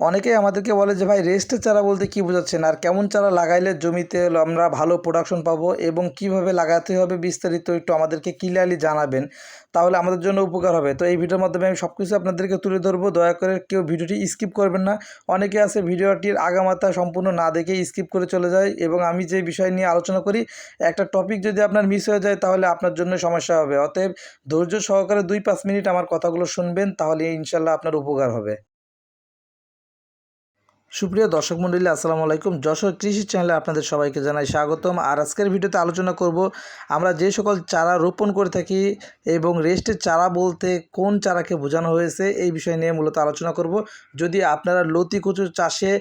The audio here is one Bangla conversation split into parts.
অনেকেই আমাদেরকে বলে যে, ভাই, রেস্টের চারা বলতে কী বোঝাচ্ছেন? আর কেমন চারা লাগাইলে জমিতে আমরা ভালো প্রোডাকশন পাবো এবং কীভাবে লাগাতে হবে বিস্তারিত একটু আমাদেরকে ক্লিয়ারলি জানাবেন। তাহলে আমাদের জন্য উপকার হবে। তো এই ভিডিওর মাধ্যমে আমি সব কিছু আপনাদেরকে তুলে ধরবো। দয়া করে কেউ ভিডিওটি স্কিপ করবেন না। অনেকে আছে ভিডিওটির আগামাতা সম্পূর্ণ না দেখে স্কিপ করে চলে যায় এবং আমি যে বিষয় নিয়ে আলোচনা করি, একটা টপিক যদি আপনার মিস হয়ে যায়, তাহলে আপনার জন্য সমস্যা হবে। অতএব ধৈর্য সহকারে দুই পাঁচ মিনিট আমার কথাগুলো শুনবেন, তাহলে ইনশাল্লাহ আপনার উপকার হবে। সুপ্রিয় দর্শক মণ্ডলী আসসালামু আলাইকুম। যশোর কৃষি চ্যানেলে আপনাদের সবাইকে জানাই স্বাগতম। আর আজকের ভিডিওতে আলোচনা করব, আমরা যে সকল চারা রোপণ করে থাকি এবং রেস্টের চারা বলতে কোন চারাকে বোঝানো হয়েছে, এই বিষয় নিয়ে মূলত আলোচনা করব। যদি আপনারা লতি কচুর চাষে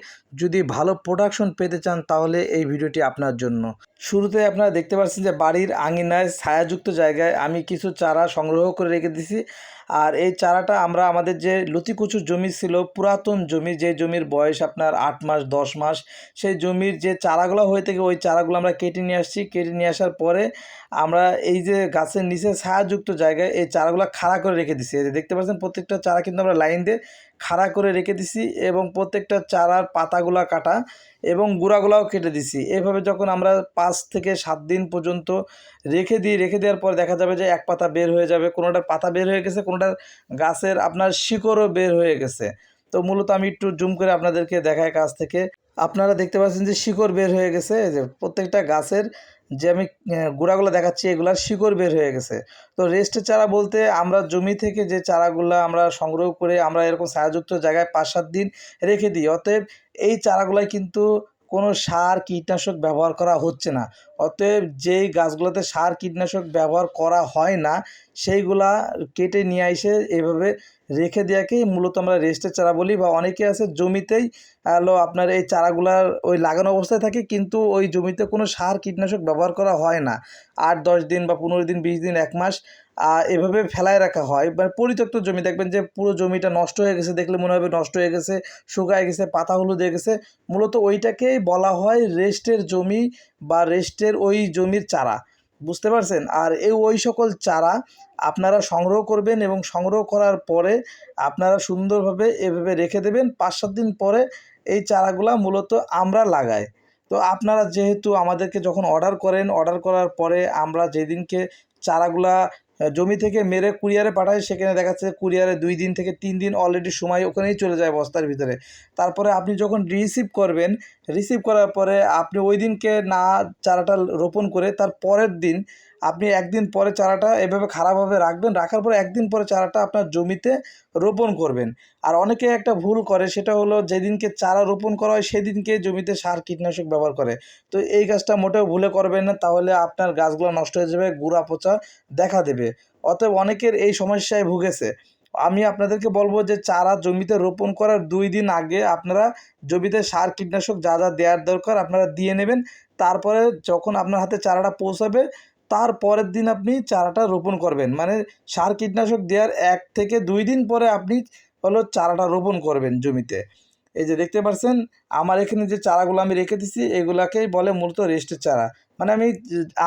যদি ভালো প্রোডাকশন পেতে চান, তাহলে এই ভিডিওটি আপনার জন্য। শুরুতে আপনারা দেখতে পাচ্ছেন যে বাড়ির আঙিনায় ছায়াযুক্ত জায়গায় আমি কিছু চারা সংগ্রহ করে রেখে দিছি। আর এই চারাটা আমরা আমাদের যে লতিকুচুর জমি ছিল, পুরাতন জমি, যে জমির বয়স আপনার আট মাস, দশ মাস, সেই জমির যে চারাগুলো হয়ে থাকে, ওই চারাগুলো আমরা কেটে নিয়ে আসছি। কেটে নিয়ে আসার পরে আমরা এই যে গাছের নিচে ছায়াযুক্ত জায়গায় এই চারাগুলো খাড়া করে রেখে দিচ্ছি দেখতে পাচ্ছেন, প্রত্যেকটা চারা কিন্তু আমরা লাইন দিয়ে খাড়া করে রেখে দিছি এবং প্রত্যেকটা চারার পাতাগুলা কাটা এবং গুঁড়াগুলাও কেটে দিছি। এভাবে যখন আমরা পাঁচ থেকে সাত দিন পর্যন্ত রেখে দিই, রেখে দেওয়ার পর দেখা যাবে যে এক পাতা বের হয়ে যাবে, কোনোটার পাতা বের হয়ে গেছে, কোনোটার গাছের আপনার শিকড়ও বের হয়ে গেছে। তো মূলত আমি একটু জুম করে আপনাদেরকে দেখাই কাছ থেকে। আপনারা দেখতে পাচ্ছেন যে শিকড় বের হয়ে গেছে যে প্রত্যেকটা গাছের যে আমি গোড়াগুলো দেখাচ্ছি, এগুলার শিকড় বের হয়ে গেছে। তো রেস্টের চারা বলতে আমরা জমি থেকে যে চারাগুলো আমরা সংগ্রহ করে আমরা এরকম ছায়াযুক্ত জায়গায় পাঁচ সাত দিন রেখে দিই। অতএব এই চারাগুলাই কিন্তু কোনো সার, কীটনাশক ব্যবহার করা হচ্ছে না। অতএব যেই গাছগুলোতে সার কীটনাশক ব্যবহার করা হয় না, সেইগুলা কেটে নিয়ে এসে এভাবে রেখে দেওয়াকেই মূলত আমরা রেস্টের চারা বলি বা অনেকে আছে জমিতেই হলো আপনার এই চারাগুলার ওই লাগানো অবস্থায় থাকে কিন্তু ওই জমিতে কোনো সার কীটনাশক ব্যবহার করা হয় না। আট, দশ দিন বা পনেরো দিন, বিশ দিন, এক মাস এভাবে ফেলায় রাখা হয়। মানে পরিত্যক্ত জমি, দেখবেন যে পুরো জমিটা নষ্ট হয়ে গেছে, দেখলে মনে হবে নষ্ট হয়ে গেছে, শুকায় গেছে, পাতা হলুদ হয়ে গেছে। মূলত ওইটাকেই বলা হয় রেস্টের জমি বা রেস্টের ওই জমির চারা, বুঝতে পারছেন? আর এই ওই সকল চারা আপনারা সংগ্রহ করবেন এবং সংগ্রহ করার পরে আপনারা সুন্দরভাবে এভাবে রেখে দেবেন। পাঁচ সাত দিন পরে এই চারাগুলা মূলত আমরা লাগাই। তো আপনারা যেহেতু আমাদেরকে যখন অর্ডার করেন অর্ডার করার পরে আমরা যেদিনকে চারাগুলা জমি থেকে মেরে কুরিয়ারে পাঠায়, সেখানে দেখা যাচ্ছে কুরিয়ারে দুই দিন থেকে তিন দিন অলরেডি সময় ওখানেই চলে যায় বস্তার ভিতরে। তারপরে আপনি যখন রিসিভ করবেন রিসিভ করার পরে আপনি ওই দিনকে না চারাটা রোপণ করে তার পরের দিন আপনি একদিন পরে চারাটা এভাবে খারাপভাবে রাখবেন, রাখার পরে একদিন পরে চারাটা আপনার জমিতে রোপণ করবেন। আর অনেকে একটা ভুল করে, সেটা হলো যেদিনকে চারা রোপণ করা হয়, সেদিনকে জমিতে সার কীটনাশক ব্যবহার করে। তো এই গাছটা মোটেও ভুলে করবেন না, তাহলে আপনার গাছগুলো নষ্ট হয়ে যাবে, গুঁড়া পচা দেখা দেবে। অতএব অনেকের এই সমস্যায় ভুগেছে। আমি আপনাদেরকে বলব যে চারা জমিতে রোপণ করার দুই দিন আগে আপনারা জমিতে সার কীটনাশক যা যা দেওয়ার দরকার আপনারা দিয়ে নেবেন। তারপরে যখন আপনার হাতে চারাটা পৌঁছাবে তার পরের দিন আপনি চারাটা রোপণ করবেন। মানে সার কীটনাশক দেওয়ার এক থেকে দুই দিন পরে আপনি হলো চারাটা রোপণ করবেন জমিতে। এই যে দেখতে পাচ্ছেন আমার এখানে যে চারাগুলো আমি রেখে দিছি, এগুলাকেই বলে মূলত রেস্টের চারা। মানে আমি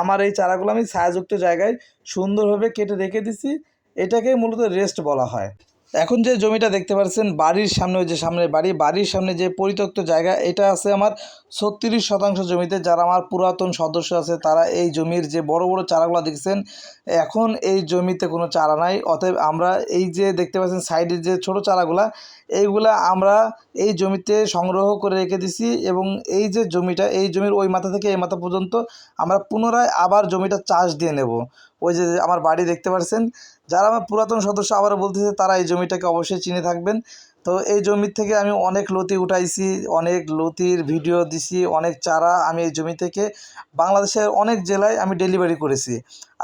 আমার এই চারাগুলো আমি ছায়াযুক্ত জায়গায় সুন্দরভাবে কেটে রেখে দিছি, এটাকেই মূলত রেস্ট বলা হয়। এখন যে জমিটা দেখতে পাচ্ছেন, বাড়ির সামনে, ওই যে সামনে বাড়ি, বাড়ির সামনে যে পরিত্যক্ত জায়গা, এটা আছে আমার ছত্রিশ শতাংশ জমিতে। যারা আমার পুরাতন সদস্য আছে, তারা এই জমির যে বড় বড় চারাগুলো দেখছেন, এখন এই জমিতে কোনো চারা নাই। অতএব আমরা এই যে দেখতে পাচ্ছেন সাইডের যে ছোট চারাগুলা, এইগুলা আমরা এই জমিতে সংগ্রহ করে রেখে দিছি এবং এই যে জমিটা, এই জমির ওই মাথা থেকে এই মাথা পর্যন্ত আমরা পুনরায় আবার জমিটা চাষ দিয়ে নেব। ওই যে আমার বাড়ি দেখতে পাচ্ছেন যারা আমার পুরাতন সদস্য আবারও বলতেছে, তারা এই জমিটাকে অবশ্যই চিনে থাকবেন। তো এই জমির থেকে আমি অনেক লতি উঠাইছি, অনেক লতির ভিডিও দিছি, অনেক চারা আমি এই জমি থেকে বাংলাদেশের অনেক জেলায় আমি ডেলিভারি করেছি।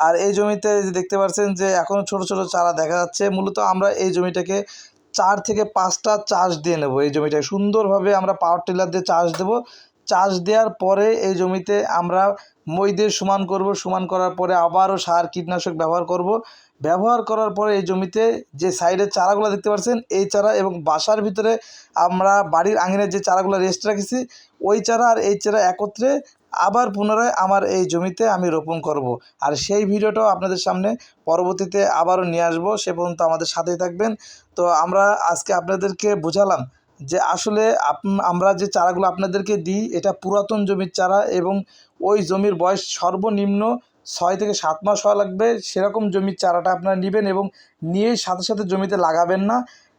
আর এই জমিতে দেখতে পাচ্ছেন যে এখনও ছোট ছোট চারা দেখা যাচ্ছে, মূলত আমরা এই জমিটাকে চার থেকে পাঁচটা চাষ দিয়ে নেব। এই জমিটাকে সুন্দরভাবে আমরা পাওয়ার টিলার দিয়ে চাষ দেবো। চাষ দেওয়ার পরে এই জমিতে আমরা মই দিয়ে সমান করব, সমান করার পরে আবারও সার কীটনাশক ব্যবহার করব। ব্যবহার করার পরে এই জমিতে যে সাইডের চারাগুলো দেখতে পাচ্ছেন, এই চারা এবং বাসার ভিতরে আমরা বাড়ির আঙিনের যে চারাগুলো রেস্ট রেখেছি, ওই চারা আর এই চারা একত্রে আবার পুনরায় আমার এই জমিতে আমি রোপণ করব। আর সেই ভিডিওটাও আপনাদের সামনে পরবর্তীতে আবারও নিয়ে আসব, সে পর্যন্ত আমাদের সাথেই থাকবেন তো আমরা আজকে আপনাদেরকে বোঝালাম যে আসলে আমরা যে চারাগুলো আপনাদেরকে দিই, এটা পুরাতন জমির চারা এবং ওই জমির বয়স সর্বনিম্ন ছয় থেকে সাত মাস হওয়া লাগবে, সেরকম জমির চারাটা আপনারা নেবেন এবং নিয়ে সাথে সাথে জমিতে লাগাবেন না।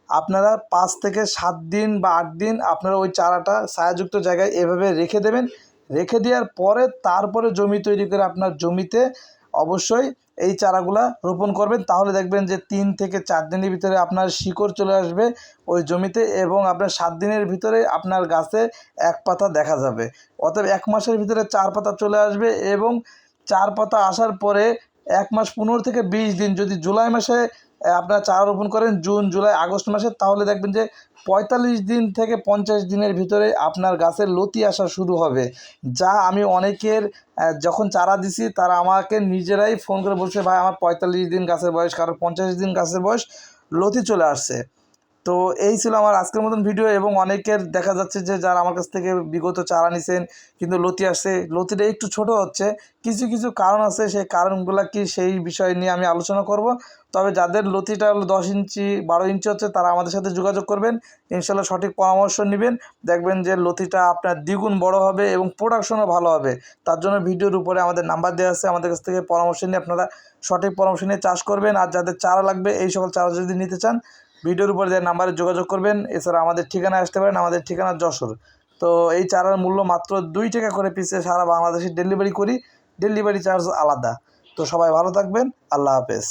আপনারা পাঁচ থেকে সাত দিন বা আট দিন আপনারা ওই চারাটা ছায়াযুক্ত জায়গায় এভাবে রেখে দেবেন। রেখে দেওয়ার পরে তারপরে জমি তৈরি করে আপনার জমিতে অবশ্যই এই চারাগুলা রোপণ করবেন। তাহলে দেখবেন যে তিন থেকে চার দিনের ভিতরে আপনার শিকড় চলে আসবে ওই জমিতে এবং আপনার সাত দিনের ভিতরে আপনার গাছে এক পাতা দেখা যাবে। অতএব এক মাসের ভিতরে চার পাতা চলে আসবে এবং চার পাতা আসার পরে এক মাস পনেরো থেকে বিশ দিন, যদি জুলাই মাসে আপনারা চারা রোপণ করেন জুন, জুলাই, আগস্ট মাসে, তাহলে দেখবেন যে পঁয়তাল্লিশ দিন থেকে পঞ্চাশ দিনের ভিতরে আপনার গাছের লতি আসা শুরু হবে। যা আমি অনেকের যখন চারা দিছি, তারা আমাকে নিজেরাই ফোন করে বলছে, ভাই, আমার পঁয়তাল্লিশ দিন গাছের বয়স, কারোর পঞ্চাশ দিন গাছের বয়স, লতি চলে আসছে। তো এই ছিল আমার আজকের মতন ভিডিও এবং অনেকের দেখা যাচ্ছে যে যারা আমার কাছ থেকে বিগত চারা নিছেন, কিন্তু লতি আসছে লতিটা একটু ছোট হচ্ছে, কিছু কিছু কারণ আছে, সেই কারণগুলো কি সেই বিষয় নিয়ে আমি আলোচনা করব। তবে যাদের লতিটা হলো দশ ইঞ্চি, বারো ইঞ্চি হচ্ছে, তারা আমাদের সাথে যোগাযোগ করবেন ইনশাল্লাহ সঠিক পরামর্শ নেবেন, দেখবেন যে লতিটা আপনার দ্বিগুণ বড় হবে এবং প্রোডাকশনও ভালো হবে। তার জন্য ভিডিওর উপরে আমাদের নাম্বার দেওয়া আছে, আমাদের কাছ থেকে পরামর্শ নিয়ে আপনারা সঠিক পরামর্শ নিয়ে চাষ করবেন, আর যাদের চারা লাগবে, এই সকল চারা যদি নিতে চান ভিডিওর উপরে যে নাম্বারে যোগাযোগ করবেন, এছাড়া আমাদের ঠিকানায় আসতে পারেন, আমাদের ঠিকানা যশোর। তো এই চারার মূল্য মাত্র দুই টাকা করে পিসে সারা বাংলাদেশে ডেলিভারি করি ডেলিভারি চার্জ আলাদা। তো সবাই ভালো থাকবেন, আল্লাহ হাফেজ।